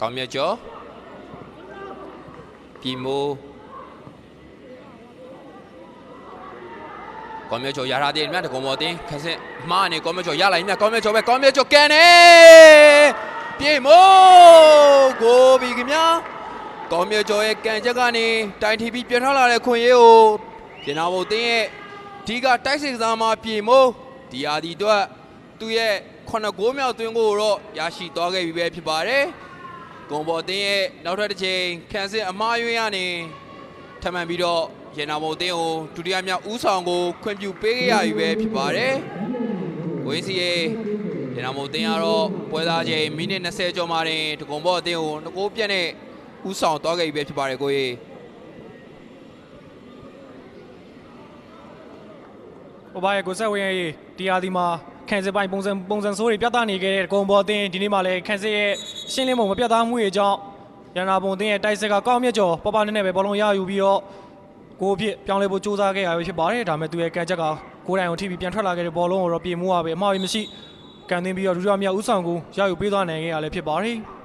ကောင်းမြတ်ကျော်ပြည်မိုးကောင်းမြတ်ကျော်ရထားတဲ့မြတ်တကုံပေါ်တင်ခက်စစ်မှားနေကောင်းမြတ်ကျော်ရလာရင်မြတ်ကောင်းမြတ်ကျော်ပဲကောင်းမြတ်ကျော်ကန်နေပြည်မိုးကိုဘီခင်ဗျာကောင်းမြတ်ကျော်ရဲ့ကန်ချက်ကနေတိုင်ထီပြီးပြန်ထွက်လာတဲ့ခွင့်ရေးကိုပြင်နာဖို့တင်းရဲ့ဒီကတိုက်စစ်ကစားမှာပြည်မိုးဒီအာဒီအတွက်သူ့ရဲ့ခုနှစ်ဂိုးမြောက်သွင်းကိုတော့ရရှိသွားခဲ့ပြီပဲဖြစ်ပါတယ် ဂုံဘော်တင်းရဲ့နောက်ထပ်တစ်ချိန်ခန်းစစ်အမားရွေးရနေထပ်မံပြီးတော့ရေနာဘုံတင်းကိုဒုတိယမြောက်ဦးဆောင်ကိုခွင့်ပြုပေးခဲ့ရပြီပဲဖြစ်ပါတယ်။ဝင်းစီရဲ့ရေနာဘုံတင်းကတော့ပွဲသားချိန်မိနစ်20ကျော်မှတင်ဒဂုံဘော်တင်းကိုငကိုးပြက်နဲ့ဦးဆောင်သွားခဲ့ပြီပဲဖြစ်ပါတယ်ကိုကြီးဟိုဘာရဲ့ကိုဆက်ဝင်းရဲ့တရားဒီမှာ ခံစစ်ပိုင်းပုံစံပုံစံဆိုးတွေပြသနေခဲ့တဲ့ဂုံဘော်အသင်းဒီနေ့မှလည်းခံစစ်ရဲ့ရှင်းလင်းပုံမပြသမှုတွေကြောင့်ရန်နာပုံအသင်းရဲ့တိုက်စစ်ကကောင်းမြတ်ကျော်ပပနဲ့နဲ့ပဲဘောလုံးရယူပြီးတော့ကိုအဖြစ်ပြောင်းလဲဖို့စူးစမ်းခဲ့ရပဲဖြစ်ပါတယ်ဒါပေမဲ့သူရဲ့ကံချက်ကကိုယ်တိုင်ကိုထိပြီးပြန်ထွက်လာခဲ့တဲ့ဘောလုံးကိုတော့ပြေမိုးရပဲအမှားရမရှိကန်သွင်းပြီးတော့ဒုတိယမြောက်ဦးဆောင်ကိုရယူပေးသွားနိုင်ခဲ့ရလည်းဖြစ်ပါတယ်